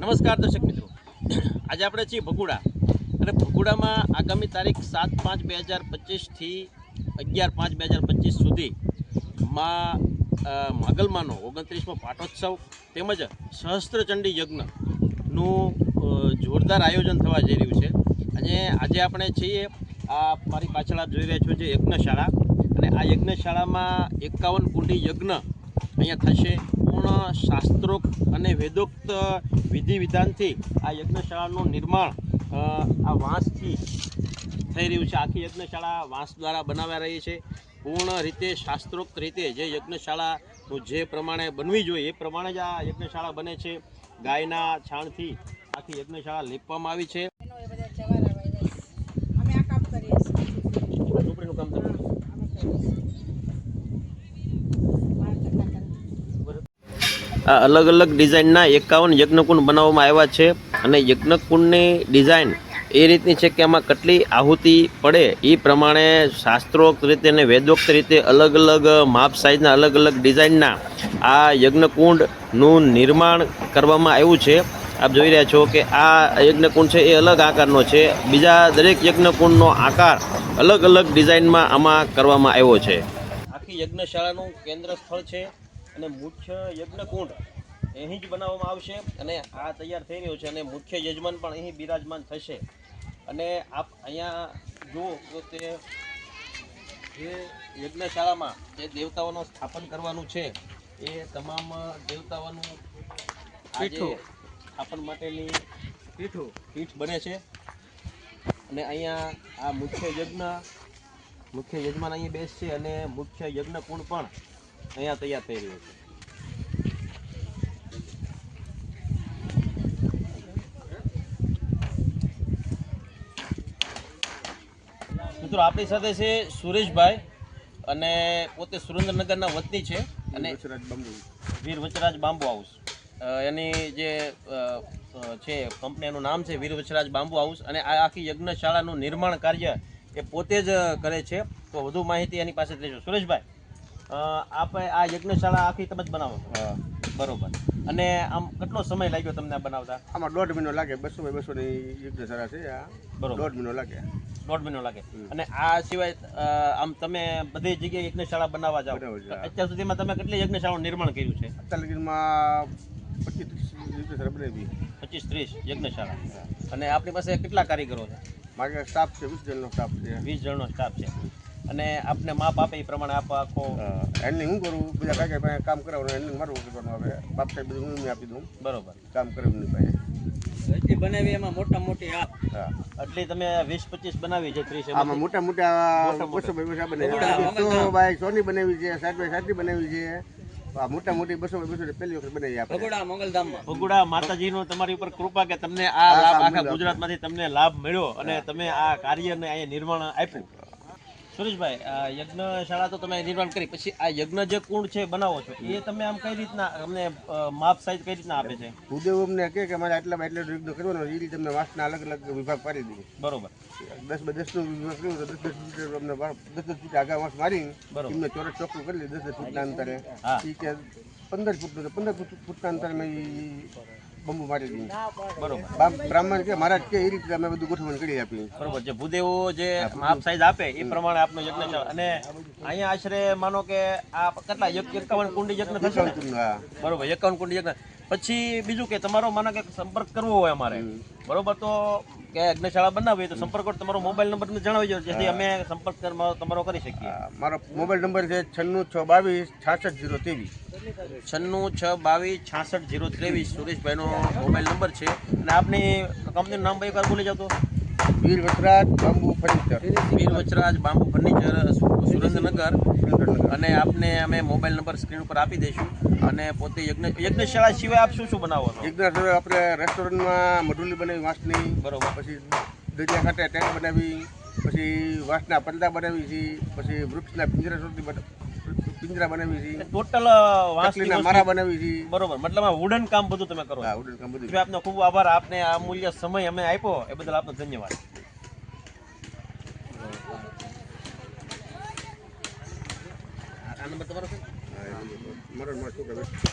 નમસ્કાર દર્શક મિત્રો. આજે આપણે છીએ ભગુડા. અને ભગુડામાં આગામી તારીખ સાત પાંચ બે હજાર પચીસથી અગિયાર પાંચ બે હજાર પચીસ સુધી માં માગલમાનો ઓગણત્રીસમો પાટોત્સવ તેમજ સહસ્ત્રચંડી યજ્ઞનું જોરદાર આયોજન થવા જઈ રહ્યું છે. અને આજે આપણે છીએ, આ મારી પાછળ જોઈ રહ્યા છો જે યજ્ઞશાળા. અને આ યજ્ઞશાળામાં એકાવન કુંડી યજ્ઞ અહીંયા થશે. પૂર્ણ શાસ્ત્રોક્ત અને વેદોક્ત વિધિ વિધાનથી આ યજ્ઞશાળાનું નિર્માણ આ વાંસથી થઈ રહ્યું છે. આખી યજ્ઞશાળા વાંસ દ્વારા બનાવાઈ રહી છે. પૂર્ણ રીતે શાસ્ત્રોક્ત રીતે જે યજ્ઞશાળાનું જે પ્રમાણે બનવી જોઈએ, એ પ્રમાણે જ આ યજ્ઞશાળા બને છે. ગાયના છાણથી આખી યજ્ઞશાળા લેપવામાં આવી છે એનો એ બધા જવારા વાળા છે. અમે આ કામ કરીએ છીએ ઝૂંપડીનું કામ તમે હા, અમે કરીએ છીએ. મારા ધંધા કરે. આ અલગ અલગ ડિઝાઇનના એકાવન યજ્ઞકુંડ બનાવવામાં આવ્યા છે અને યજ્ઞકુંડની ડિઝાઇન એ રીતની છે કે આમાં કેટલી આહુતિ પડે એ પ્રમાણે શાસ્ત્રોક્ત રીતે અને વેદોક્ત રીતે અલગ અલગ માપ સાઇઝના અલગ અલગ ડિઝાઇનના આ યજ્ઞકુંડનું નિર્માણ કરવામાં આવ્યું છે. આપ જોઈ રહ્યા છો કે આ યજ્ઞકુંડ છે એ અલગ આકારનો છે. બીજા દરેક યજ્ઞકુંડનો આકાર અલગ અલગ ડિઝાઇનમાં આમાં કરવામાં આવ્યો છે. આખી યજ્ઞશાળાનું કેન્દ્ર સ્થળ છે અને મુખ્ય યજ્ઞકુંડ અહીં જ બનાવવામાં આવશે અને આ તૈયાર થઈ રહ્યો છે અને મુખ્ય યજમાન પણ અહીં બિરાજમાન થશે. અને આપ અહીંયા જુઓ તો તે જે યજ્ઞશાળામાં જે દેવતાઓનું સ્થાપન કરવાનું છે એ તમામ દેવતાઓનું આજે સ્થાપન માટેની પીઠો. પીઠ બને છે. અને અહીંયા આ મુખ્ય યજ્ઞ મુખ્ય યજમાન અહીંયા બેસશે અને મુખ્ય યજ્ઞ કુંડ પણ અહીંયા તૈયાર થઈ રહ્યો છે. મિત્રો આપણી સાથે છે સુરેશભાઈ અને પોતે સુરેન્દ્રનગરના વતની છે અને વીર વચરાજ બાંબુ હાઉસ. એની જે છે કંપનીનું નામ છે વીર વચરાજ બાંબુ હાઉસ અને આ આખી યજ્ઞશાળાનું નિર્માણ કાર્ય એ પોતે જ કરે છે. તો વધુ માહિતી એની પાસે લેજો સુરેશભાઈ આપણે આ યજ્ઞશાળા આખી તમે જ બનાવો બરોબર. અને આમ કેટલો સમય લાગ્યો તમને આ બનાવતા? આમાં દોઢ મહિનો લાગે બસો બાય બસો ની યજ્ઞશાળા છે આ. બરોબર. દોઢ મહિનો લાગે. દોઢ મહિનો લાગે. અને આ સિવાય આમ તમે બધી જગ્યાએ યજ્ઞશાળા બનાવવા જાઓ. અત્યાર સુધીમાં તમે કેટલી યજ્ઞશાળાનું નિર્માણ કર્યું છે? અત્યાર સુધીમાં પચીસ યજ્ઞશાળા બનાવી. પચીસ ત્રીસ યજ્ઞશાળા. અને આપણી પાસે કેટલા કારીગરો છે? મારે સ્ટાફ છે વીસ જણનો સ્ટાફ છે. વીસ જણનો સ્ટાફ છે. અને આપને માપ આપે એ પ્રમાણે આપો આખો. હેન્ડલિંગ હું કરું? બીજા કાંઈ કાંઈ કામ કરાવવાનું હેન્ડલિંગ મારું કરવાનું આવે બાપ સાહેબ બધું હું આપી દઉં. બરોબર. કામ કરે ભાઈ પાસે. બનાવી એમાં મોટા મોટી આ. હા. તમે વીસ પચીસ બનાવી છે ત્રીસ આમાં મોટા મોટા બસો બાય બસો બનાવી બાય સોની બનાવી છે સાત બાય સાતની બનાવી છે. મોટા મોટી બસો બસો પહેલી વખત બનાવી આપણે. ભગુડા માતાજીનો તમારી ઉપર કૃપા કે તમને આ લાભ આખા ગુજરાતમાંથી તમને લાભ મળ્યો અને તમે આ કાર્યને અહીંયા નિર્માણ આપ્યું. સુરેશભાઈ આ યજ્ઞશાળા તો તમે નિર્માણ કરી પછી આ યજ્ઞ જે કુંડ છે બનાવો છો એ તમે આમ કઈ રીતના અમને માપ સાઈઝ કઈ રીતના આપે છે? ભૂદેવ અમને કહે કે મારે આટલા એટલે યજ્ઞ કરવાનો એ રીતે અમને વાસના અલગ અલગ વિભાગ પાડી દીધી બરોબર. દસ બાય દસનો વિભાગ કર્યો તો દસ દસ મીટર અમને દસ દસ ફીટ આગા વાંસ મારી. એમને ચોરસ ચોખ્ખું કરી લીધું દસ દસ ફૂટના અંતરે. પંદર ફૂટનું તો પંદર ફૂટ ફૂટના અંતરે બંબુ મારી બરોબર. બ્રાહ્મણ કે મહારાજ કે એ રીતે અમે બધું ગોઠવણ કરી આપી બરોબર. જે ભૂદેવો જે માપ સાઈઝ આપે એ પ્રમાણે આપનો યજ્ઞશાળા અને અહીંયા આશરે માનો કે આ કેટલા એક- એકાવન કુંડી યજ્ઞ થશે બરોબર એકાવન કુંડી યજ્ઞ. પછી બીજું કે તમારો માનો કે સંપર્ક કરવો હોય અમારે. બરોબર તો કે અગ્નિશાળા બનાવી તો સંપર્ક કરો તમારો મોબાઈલ નંબર તમને જણાવી દો જેથી અમે સંપર્ક તમારો કરી શકીએ. મારો મોબાઈલ નંબર છે છન્નું છ બાવીસ છાસઠ જીરો ત્રેવીસ. છન્નું છ બાવીસ છાસઠ જીરો ત્રેવીસ સુરેશભાઈનો મોબાઈલ નંબર છે. અને આપની કંપનીનું નામ ભાઈ એકવાર બોલી જાવ તો. Veer Vachraj bamboo furniture. Veer Vachraj bamboo furniture Surendranagar. અને આપને અમે મોબાઈલ નંબર સ્ક્રીન ઉપર આપી દઈશું. અને પોતે યજ્ઞ યજ્ઞશાળા સિવાય આપ શું શું બનાવો યજ્ઞશાળા યજ્ઞ આપણે રેસ્ટોરન્ટમાં મઢુલી બનાવી વાંસની બરોબર. પછી દરિયા ખાતે ટેન્ટ બનાવી પછી વાંસના પડદા બનાવી છે પછી વૃક્ષના પિંજરા સુધી પિંજરા બનાવી છે ટોટલ વાંસલીના મારા બનાવી છે. બરોબર. મતલબ આ વુડન કામ બધું તમે કરો હા વુડન કામ બધું. આપનો ખૂબ આભાર. આપને આ અમૂલ્ય સમય અમે આપ્યો એ બદલ આપનો ધન્યવાદ આ નંબર તમારો છે?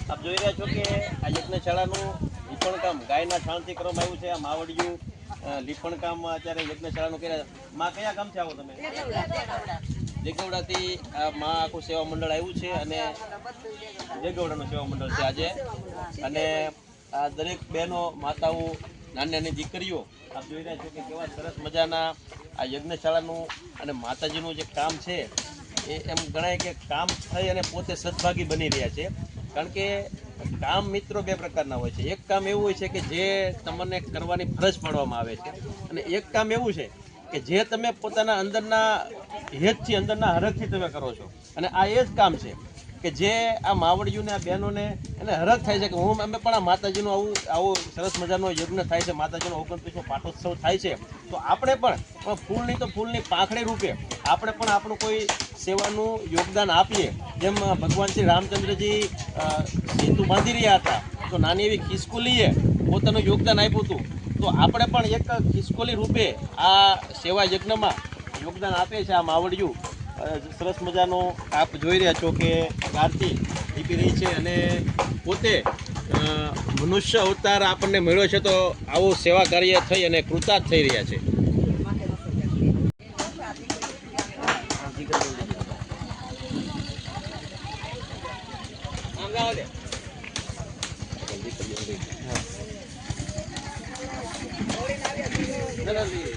આપ જોઈ રહ્યા છો કે આ યજ્ઞશાળાનું લીપણ કામ ગાયના છાણથી કરવામાં આવ્યું છે. આ માવડિયું લીપણ કામ અત્યારે યજ્ઞશાળાનું કર્યા માં કયા ગામથી આવો તમે? જગવડાથી આ માં આખું સેવા મંડળ આવ્યું છે અને જગવડાનું સેવા મંડળ છે આજે. અને આ દરેક બહેનો માતાઓ નાની નાની દીકરીઓ આપ જોઈ રહ્યા છો કે કેવા સરસ મજાના આ યજ્ઞશાળાનું અને માતાજીનું જે કામ છે એ એમ ગણાય કે કામ થઈ અને પોતે સદભાગી બની રહ્યા છે. કારણ કે કામ મિત્રો બે પ્રકારના હોય છે. એક કામ એવું હોય છે કે જે તમને કરવાની ફરજ પાડવામાં આવે છે અને એક કામ એવું છે કે જે તમે પોતાના અંદરના હેતથી, અંદરના હરખથી તમે કરો છો. અને આ એ જ કામ છે કે જે આ માવડીઓને, આ બહેનોને એને હરખ થાય છે કે હું, અમે પણ આ માતાજીનું આવું આવું સરસ મજાનો યજ્ઞ થાય છે. માતાજીનો ઓગણત્રીસમો પાટોત્સવ થાય છે. તો આપણે પણ પણ ફૂલની તો ફૂલની પાંખડી રૂપે આપણે પણ આપણું કોઈ સેવાનું યોગદાન આપીએ. જેમ ભગવાન શ્રી રામચંદ્રજી સેતુ બાંધી રહ્યા હતા, તો નાની એવી ખિસકોલીએ પોતાનું યોગદાન આપ્યું હતું. તો આપણે પણ એક ખિસકોલી રૂપે આ સેવા યજ્ઞમાં યોગદાન આપે છે આ માવડિયું. સરસ મજાનો આપ જોઈ રહ્યા છો કે આરતી દીપી રહી છે અને પોતે મનુષ્ય અવતાર આપણને મળ્યો છે તો આવું સેવા કાર્ય થઈ અને કૃતાર્થ થઈ રહ્યા છે. ના, ના,